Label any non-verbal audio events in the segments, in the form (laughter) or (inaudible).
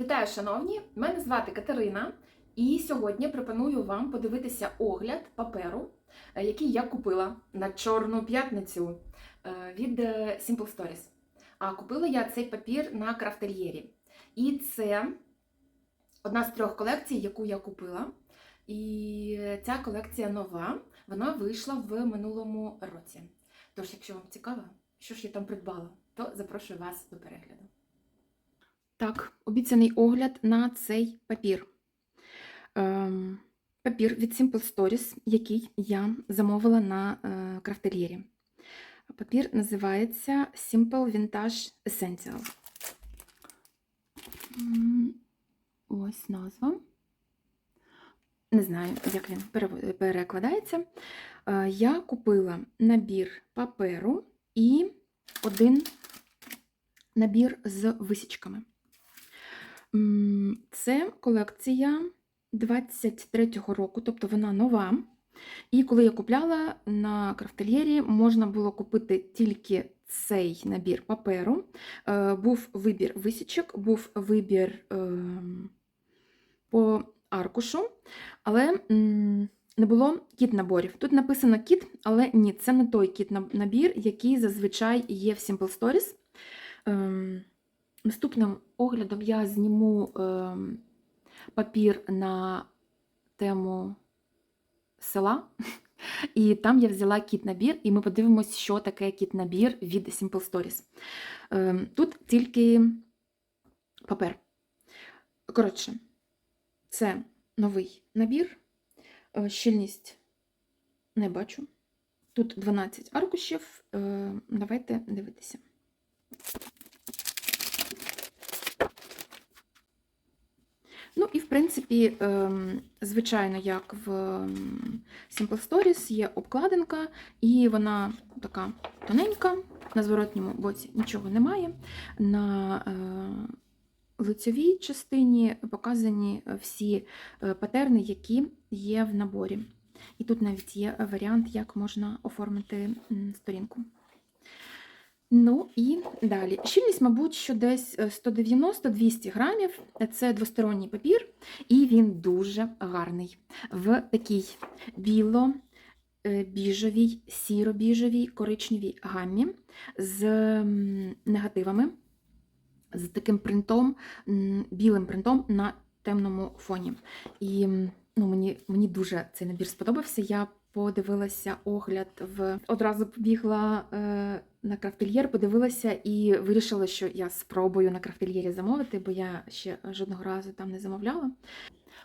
Вітаю, шановні! Мене звати Катерина, і сьогодні пропоную вам подивитися огляд паперу, е, який я купила на Чорну п'ятницю е, від е, Simple Stories. А купила я цей папір на крафтельєрі. І це одна з трьох колекцій, яку я купила. І ця колекція нова, вона вийшла в минулому році. Тож, якщо вам цікаво, що ж я там придбала, то запрошую вас до перегляду. Так, обіцяний огляд на цей папір. Ем, папір від Simple Stories, який я замовила на е, крафтер'єрі. Папір називається Simple Vintage Essential. Ось назва. Не знаю, як він перекладається. Е, Я купила набір паперу і один набір з висічками. Це колекція 23-го року, тобто вона нова. І коли я купляла на крафтельєрі, можна було купити тільки цей набір паперу. Е, Був вибір висічок, був вибір ем, по аркушу, але не було кіт-наборів. Тут написано кіт, але ні, це не той кіт-набір, який зазвичай є в Simple Stories. Ем, Наступним оглядом я зніму ем, папір на тему села. І там я взяла кіт-набір, і ми подивимось, що таке кіт-набір від Simple Stories. Ем, Тут тільки папер. Коротше, це новий набір. Е, Щільність не бачу. Тут 12 аркушів. Е, Давайте дивитися. Ну і в принципі, ем, звичайно, як в ем, Simple Stories є обкладинка, і вона така тоненька, на зворотньому боці нічого немає. На е, лицевій частині показані всі е, патерни, які є в наборі. І тут навіть є варіант, як можна оформити сторінку. Ну і далі. Щільність, мабуть, що десь е, 190-200 грамів. Це двосторонній папір, і він дуже гарний. В такій біло-біжовій, сіро-біжовій, коричневій гаммі з негативами, з таким принтом, білим принтом на темному фоні. І ну, мені, мені дуже цей набір сподобався. Я подивилася огляд в одразу побігла е, на крафтельєр, подивилася і вирішила, що я спробую на крафтельєрі замовити, бо я ще жодного разу там не замовляла.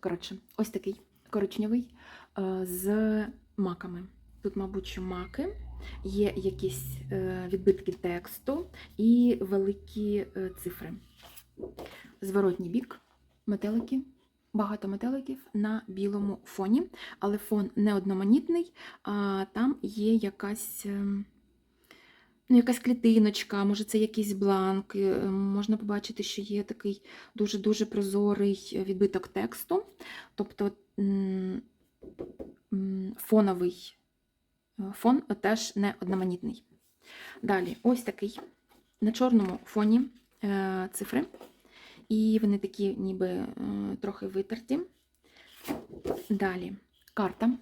Коротше, ось такий коричневий е, з маками. Тут, мабуть, що маки, є якісь е, відбитки тексту і великі е, цифри. Зворотній бік, метелики, багато метеликів на білому фоні, але фон не одноманітний, а там є якась. ем, Ну, якась клітиночка, може це якийсь бланк. е, Можна побачити, що є такий дуже-дуже прозорий відбиток тексту. Тобто фоновий е, фон теж не одноманітний. Далі, ось такий на чорному фоні е, цифри. І вони такі ніби е, трохи витерті. Далі карта.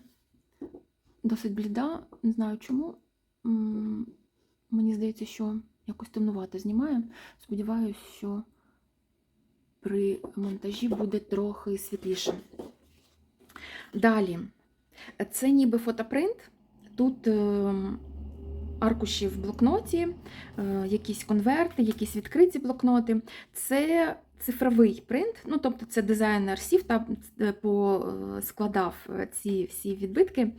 Досить бліда, не знаю чому. Мені здається, що якось темнувато знімає. Сподіваюся, що при монтажі буде трохи світліше. Далі, це ніби фотопринт. Тут е, аркуші в блокноті, е, якісь конверти, якісь відкриті блокноти. Це цифровий принт, ну тобто це дизайнер сів та е, поскладав ці всі відбитки,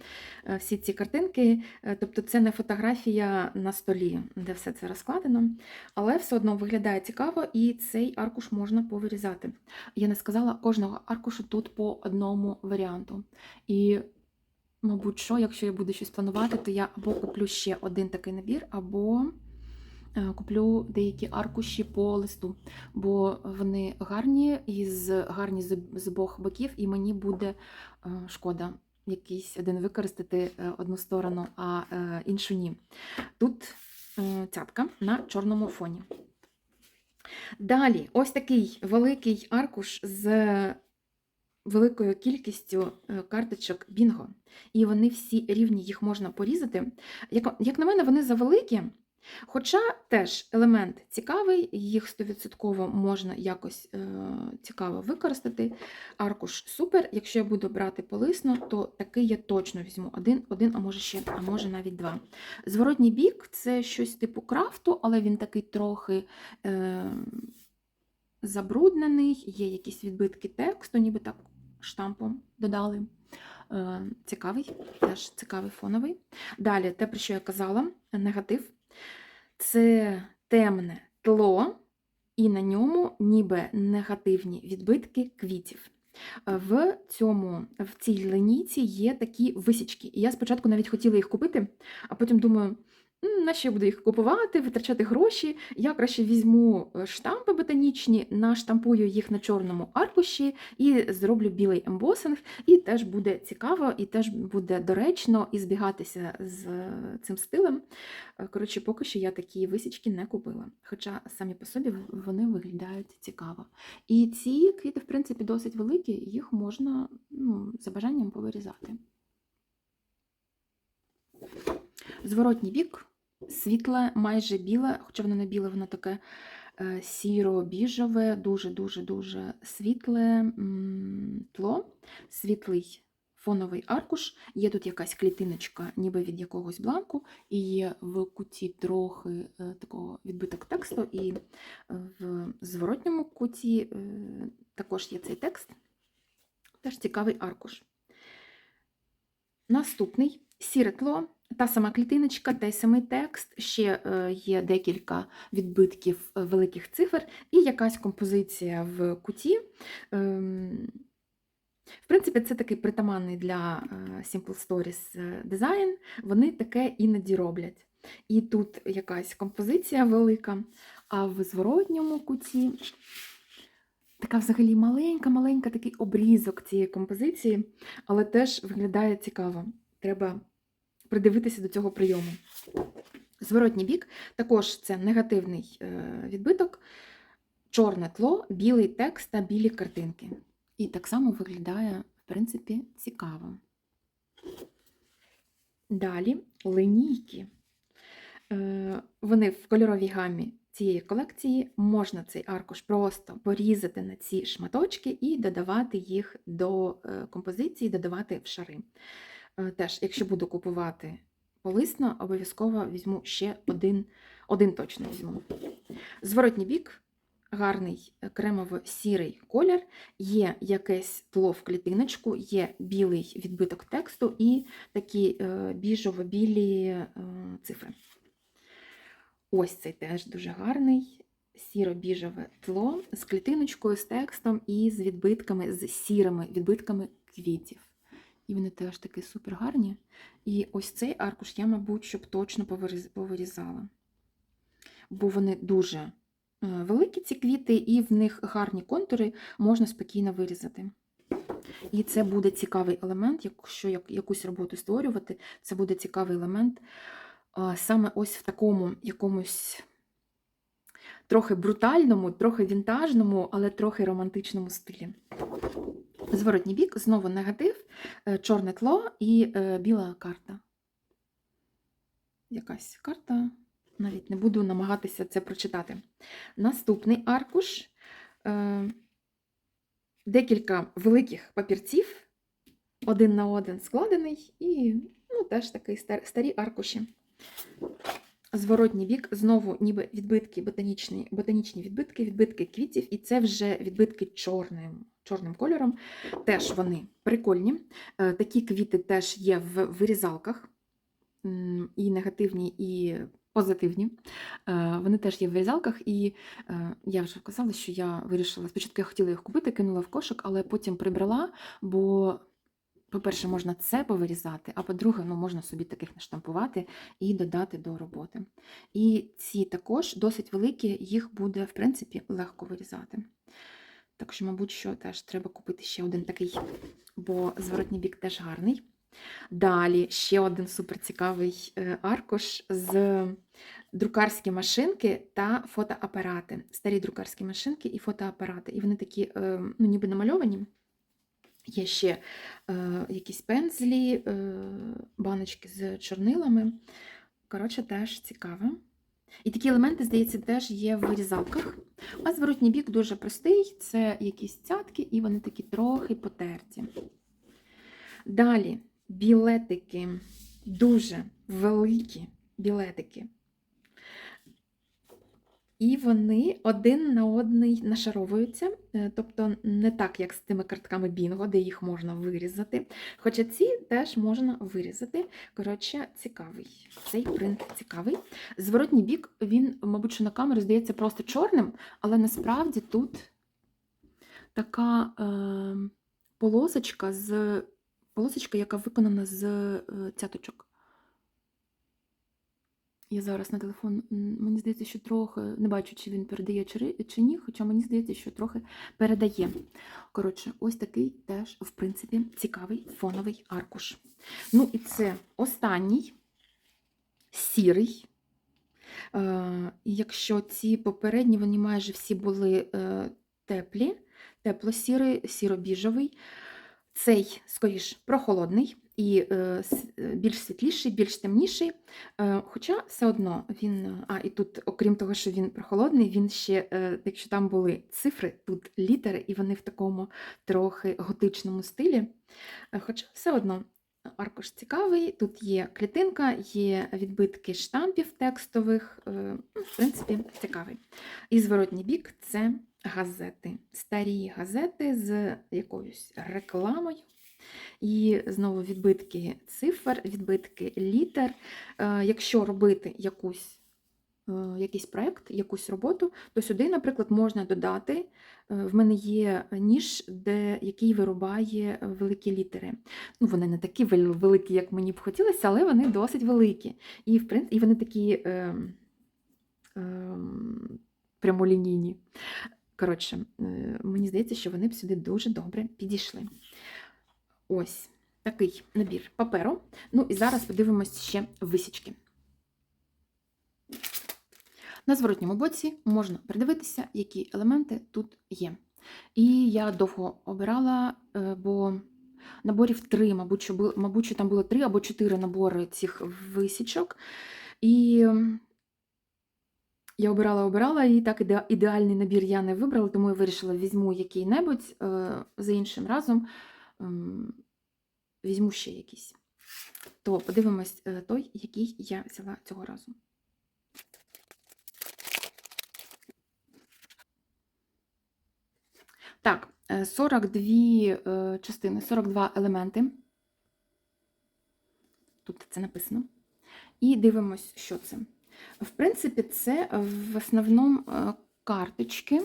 е, всі ці картинки. Е, Тобто це не фотографія на столі, де все це розкладено, але все одно виглядає цікаво, і цей аркуш можна повирізати. Я не сказала, кожного аркушу тут по одному варіанту. І, мабуть, що, якщо я буду щось планувати, то я або куплю ще один такий набір, або е, куплю деякі аркуші по листу, бо вони гарні і з гарні з, обох боків, і мені буде е, шкода якийсь один використати е, одну сторону, а е, іншу ні. Тут е, цятка на чорному фоні. Далі, ось такий великий аркуш з великою кількістю е, карточок Бінго. І вони всі рівні, їх можна порізати. Як, як на мене, вони завеликі. Хоча теж елемент цікавий, їх 100% можна якось е, цікаво використати. Аркуш супер. Якщо я буду брати полисно, то такий я точно візьму один, один, а може ще, а може навіть два. Зворотній бік це щось типу крафту, але він такий трохи е, забруднений, є якісь відбитки тексту, ніби так штампом додали. Е, цікавий, теж цікавий фоновий. Далі, те, про що я казала, негатив це темне тло, і на ньому ніби негативні відбитки квітів. Е, В цьому, в цій линійці є такі висічки. І я спочатку навіть хотіла їх купити, а потім думаю, «М, на що я буду їх купувати, витрачати гроші. Я краще візьму е, штампи ботанічні, наштампую їх на чорному аркуші і зроблю білий ембосинг, і теж буде цікаво, і теж буде доречно і збігатися з е, цим стилем. Е, Коротше, поки що я такі висічки не купила. Хоча самі по собі вони виглядають цікаво. І ці квіти, в принципі, досить великі, їх можна ну, за бажанням повирізати. Зворотній бік світле, майже біле, хоча воно не біле, воно таке е, сіро-біжове, дуже-дуже-дуже світле тло, світлий фоновий аркуш. Є тут якась клітиночка, ніби від якогось бланку, і є в куті трохи е, такого відбиток тексту, і е, в зворотньому куті також є цей текст. Теж цікавий аркуш. Наступний сіре тло, та сама клітиночка, той самий текст, ще е, є декілька відбитків е, великих цифр і якась композиція в куті. Ем, В принципі, це такий притаманний для е, Simple Stories дизайн. Вони таке іноді роблять. І тут якась композиція велика, а в зворотньому куті така взагалі маленька-маленька такий обрізок цієї композиції, але теж виглядає цікаво. Треба придивитися до цього прийому. Зворотній бік також це негативний е, відбиток, чорне тло, білий текст та білі картинки. І так само виглядає, в принципі, цікаво. Далі линійки. Е, Вони в кольоровій гамі цієї колекції. Можна цей аркуш просто порізати на ці шматочки і додавати їх до е, композиції, додавати в шари. Е, Теж, якщо буду купувати полисно, обов'язково візьму ще один, один точно візьму. Зворотній бік, гарний е, кремово-сірий колір, є якесь тло в клітиночку, є білий відбиток тексту і такі е, біжово-білі цифри. Ось цей теж дуже гарний. Сіро-біжеве тло з клітиночкою, з текстом і з відбитками, з сірими відбитками квітів. І вони теж такі супер гарні. І ось цей аркуш я, мабуть, щоб точно повирізала. Бо вони дуже е, великі, ці квіти, і в них гарні контури можна спокійно вирізати. І це буде цікавий елемент, якщо якусь роботу створювати, це буде цікавий елемент саме ось в такому якомусь трохи брутальному, трохи вінтажному, але трохи романтичному стилі. Зворотній бік, знову негатив, е, чорне тло і е, біла карта. Якась карта, навіть не буду намагатися це прочитати. Наступний аркуш. е, Декілька великих папірців, один на один складений, і ну, теж стар- старі аркуші. Зворотній бік, знову ніби відбитки, ботанічні, ботанічні відбитки, відбитки квітів, і це вже відбитки чорним, чорним кольором. Теж вони прикольні. Е, Такі квіти теж є в вирізалках, і негативні, і позитивні. Е, Вони теж є в вирізалках, і е, я вже казала, що я вирішила. Спочатку я хотіла їх купити, кинула в кошик, але потім прибрала, бо. По-перше, можна це повирізати, а по-друге, ну, можна собі таких наштампувати і додати до роботи. І ці також досить великі, їх буде, в принципі, легко вирізати. Так що, мабуть, що теж треба купити ще один такий, бо зворотній бік теж гарний. Далі ще один суперцікавий е, аркуш з друкарські машинки та фотоапарати. Старі друкарські машинки і фотоапарати. І вони такі, е, ну, ніби намальовані. Є ще е, якісь пензлі, е, баночки з чорнилами. Коротше, теж цікаво. І такі елементи, здається, теж є в вирізалках. А зворотній бік дуже простий, це якісь цятки, і вони такі трохи потерті. Далі білетики, дуже великі білетики. І вони один на одний нашаровуються, е, тобто не так, як з тими картками Бінго, де їх можна вирізати. Хоча ці теж можна вирізати. Коротше, цікавий. Цей принт цікавий. Зворотній бік, він, мабуть, що на камеру здається просто чорним, але насправді тут така е, полосочка, з, полосочка, яка виконана з е, цяточок. Я зараз на телефон, мені здається, що трохи не бачу, чи він передає чи, ні, хоча мені здається, що трохи передає. Коротше, ось такий теж, в принципі, цікавий фоновий аркуш. Ну і це останній сірий. Е, якщо ці попередні, вони майже всі були е, теплі, тепло-сірий, сіро-біжовий. Цей, скоріш, прохолодний і е, е, більш світліший, більш темніший. Е, Хоча все одно він. А, і тут, окрім того, що він прохолодний, він ще, якщо там були цифри, тут літери, і вони в такому трохи готичному стилі. Хоча все одно аркуш цікавий, тут є клітинка, є відбитки штампів текстових. ну, В принципі, цікавий. І зворотній бік це газети. Старі газети з якоюсь рекламою. І знову відбитки цифр, відбитки літер. Е, Якщо робити якусь, е, якийсь проєкт, якусь роботу, то сюди, наприклад, можна додати. е, В мене є ніж, де, який вирубає великі літери. Ну, вони не такі великі, як мені б хотілося, але вони досить великі. І, в принципі, і вони такі е, е, прямолінійні. Коротше, мені здається, що вони б сюди дуже добре підійшли. Ось такий набір паперу. Ну і зараз подивимось ще висічки. На зворотньому боці можна придивитися, які елементи тут є. І я довго обирала, е, бо наборів три, мабуть, що бу- мабуть, що там було три або чотири набори цих висічок. І я обирала, обирала, і так ідеальний набір я не вибрала, тому я вирішила, візьму який-небудь е, за іншим разом. М, Візьму ще якийсь. То подивимось е, той, який я взяла цього разу. Так, е, 42 е, частини, 42 елементи. Тут це написано. І дивимось, що це. В принципі, це в основному е, карточки.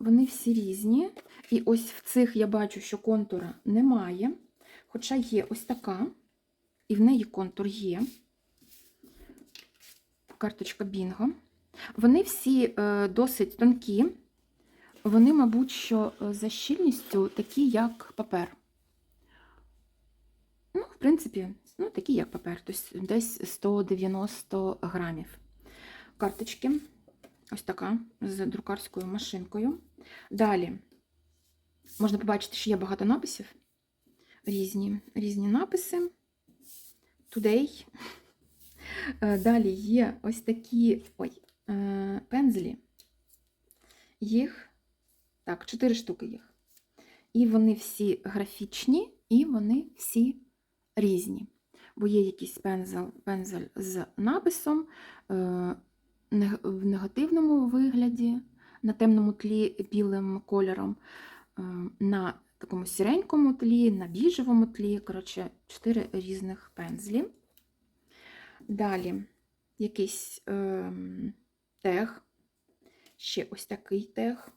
Вони всі різні. І ось в цих я бачу, що контура немає. Хоча є ось така, і в неї контур є. Карточка Бінго. Вони всі е, досить тонкі. Вони, мабуть, що е, за щільністю такі, як папер. Ну, в принципі, ну, такі, як папер, тобто десь 190 грамів. Карточки. Ось така з друкарською машинкою. Далі можна побачити, що є багато написів. Різні, різні написи. Today. Е, Далі є ось такі ой, е, пензлі. Їх, так, чотири штуки їх. І вони всі графічні, і вони всі різні. Бо є якийсь пензель, пензель з написом е, в негативному вигляді, на темному тлі білим кольором, е, на такому сіренькому тлі, на біжевому тлі. Коротше, чотири різних пензлі. Далі якийсь е, тег, ще ось такий тег,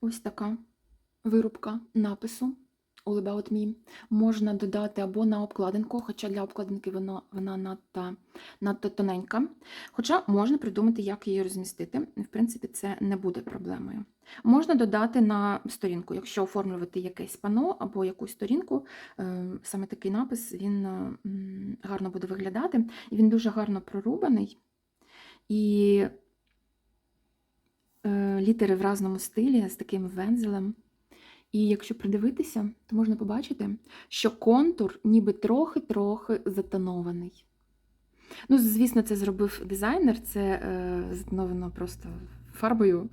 ось така вирубка напису All Me. Можна додати або на обкладинку, хоча для обкладинки вона, вона надто, надто тоненька. Хоча можна придумати, як її розмістити. В принципі, це не буде проблемою. Можна додати на сторінку, якщо оформлювати якесь пано або якусь сторінку, е, саме такий напис він е, гарно буде виглядати. І він дуже гарно прорубаний. І е, літери в разному стилі з таким вензелем. І якщо придивитися, то можна побачити, що контур ніби трохи-трохи затонований. Ну, звісно, це зробив дизайнер, це е, затоновано просто фарбою,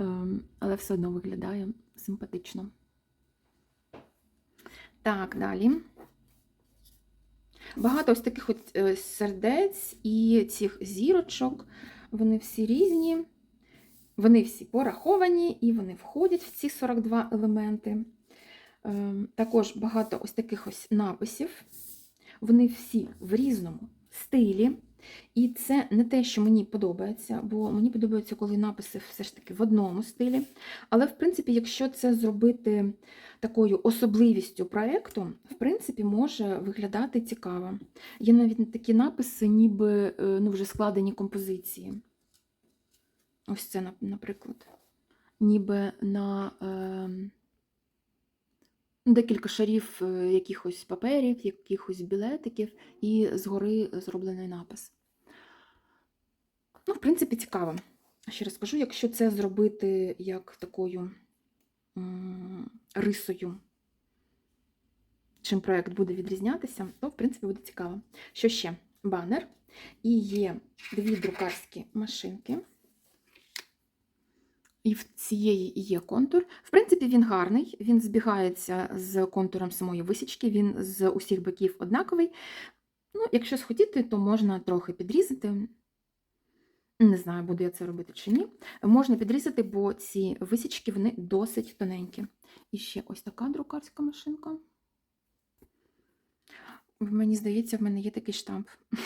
е, але все одно виглядає симпатично. Так, далі. Багато ось таких от е, сердець і цих зірочок. Вони всі різні. Вони всі пораховані і вони входять в ці 42 елементи. Ем, Також багато ось таких ось написів. Вони всі в різному стилі. І це не те, що мені подобається, бо мені подобається, коли написи все ж таки в одному стилі. Але, в принципі, якщо це зробити такою особливістю проєкту, в принципі, може виглядати цікаво. Є навіть такі написи, ніби е, ну, вже складені композиції. Ось це, наприклад. Ніби на е, декілька шарів е, якихось паперів, якихось білетиків, і згори зроблений напис. Ну, в принципі, цікаво. Ще раз скажу, якщо це зробити як такою м, рисою, чим проєкт буде відрізнятися, то, в принципі, буде цікаво. Що ще? Банер. І є дві друкарські машинки. І в цієї є контур. В принципі, він гарний, він збігається з контуром самої висічки, він з усіх боків однаковий. Ну, якщо схотіти, то можна трохи підрізати. Не знаю, буду я це робити чи ні. Можна підрізати, бо ці висічки вони досить тоненькі. І ще ось така друкарська машинка. Мені здається, в мене є такий штамп. (laughs)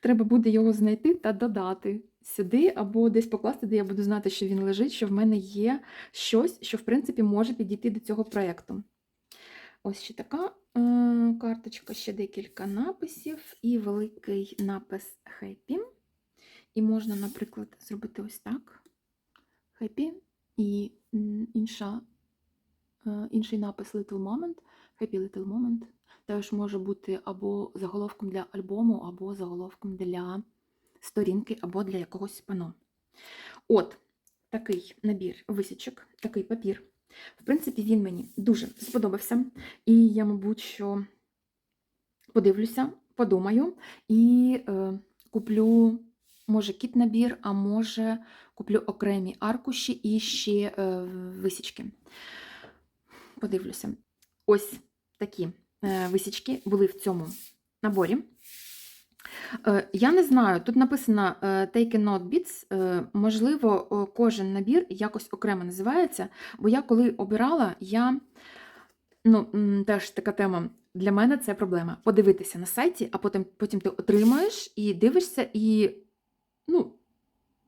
Треба буде його знайти та додати сюди, або десь покласти, де я буду знати, що він лежить, що в мене є щось, що, в принципі, може підійти до цього проєкту. Ось ще така е, карточка, ще декілька написів і великий напис Happy. І можна, наприклад, зробити ось так: Happy і інша, е, інший напис Little Moment, Happy Little Moment. Теж може бути або заголовком для альбому, або заголовком для сторінки, або для якогось пано. От такий набір висічок, такий папір. В принципі, він мені дуже сподобався. І я, мабуть, що подивлюся, подумаю і е, куплю, може, кіт-набір, а може, куплю окремі аркуші і ще е, висічки. Подивлюся. Ось такі е, висічки були в цьому наборі. Е, Я не знаю, тут написано Take a Note Bits, е, можливо, кожен набір якось окремо називається, бо я коли обирала, я ну, теж така тема. Для мене це проблема. Подивитися на сайті, а потім, потім ти отримаєш і дивишся, і ну,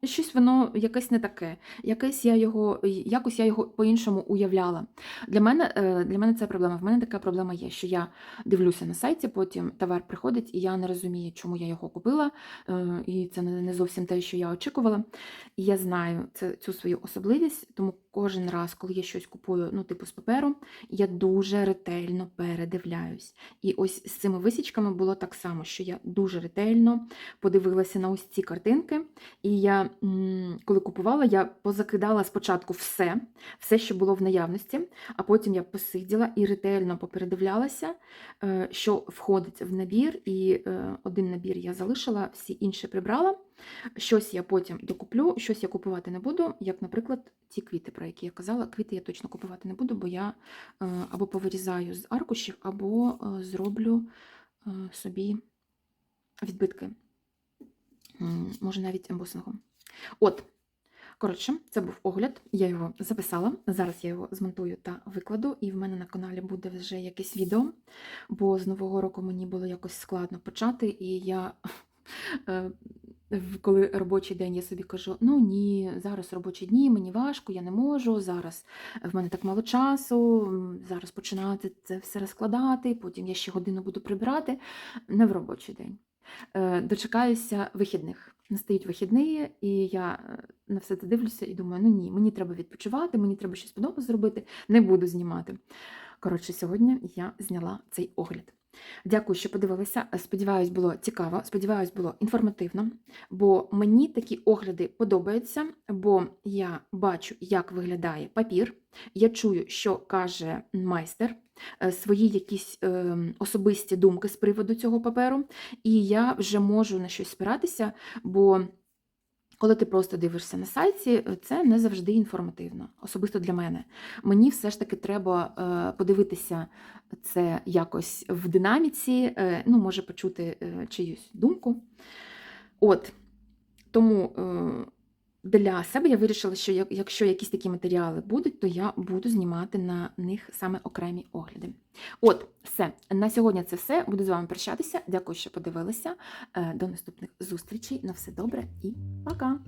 щось воно якесь не таке. Якесь я його, якось я його по-іншому уявляла. Для мене, е, для мене це проблема. В мене така проблема є, що я дивлюся на сайті, потім товар приходить, і я не розумію, чому я його купила, е, і це не зовсім те, що я очікувала. І я знаю це, цю свою особливість, тому кожен раз, коли я щось купую, ну, типу з паперу, я дуже ретельно передивляюсь. І ось з цими висічками було так само, що я дуже ретельно подивилася на ось ці картинки. І я, коли купувала, я позакидала спочатку все, все, що було в наявності, а потім я посиділа і ретельно попередивлялася, е, що входить в набір, і е, один набір я залишила, всі інші прибрала. Щось я потім докуплю, щось я купувати не буду, як, наприклад, ті квіти, про які я казала. Квіти я точно купувати не буду, бо я е, або повирізаю з аркушів, або е, зроблю е, собі відбитки. Може, навіть ембосингом. От, коротше, це був огляд, я його записала. Зараз я його змонтую та викладу, і в мене на каналі буде вже якесь відео, бо з Нового року мені було якось складно почати, і я (laughs) коли робочий день, я собі кажу: ну ні, зараз робочі дні, мені важко, я не можу. Зараз в мене так мало часу. Зараз починати це все розкладати, потім я ще годину буду прибирати. Не в робочий день. Е, Дочекаюся вихідних. Настають вихідні, і я е, на все це дивлюся і думаю: ну ні, мені треба відпочивати, мені треба щось вдома зробити, не буду знімати. Коротше, сьогодні я зняла цей огляд. Дякую, що подивилися. Сподіваюсь, було цікаво, сподіваюсь, було інформативно, бо мені такі огляди подобаються, бо я бачу, як виглядає папір, я чую, що каже майстер, е, свої якісь е, особисті думки з приводу цього паперу, і я вже можу на щось спиратися, бо коли ти просто дивишся на сайті, це не завжди інформативно, особисто для мене. Мені все ж таки треба е, подивитися це якось в динаміці, е, ну, може почути е, чиюсь думку. От, тому для себе я вирішила, що якщо якісь такі матеріали будуть, то я буду знімати на них саме окремі огляди. От, все. На сьогодні це все. Буду з вами прощатися. Дякую, що подивилися. Е, До наступних зустрічей. На все добре і пока!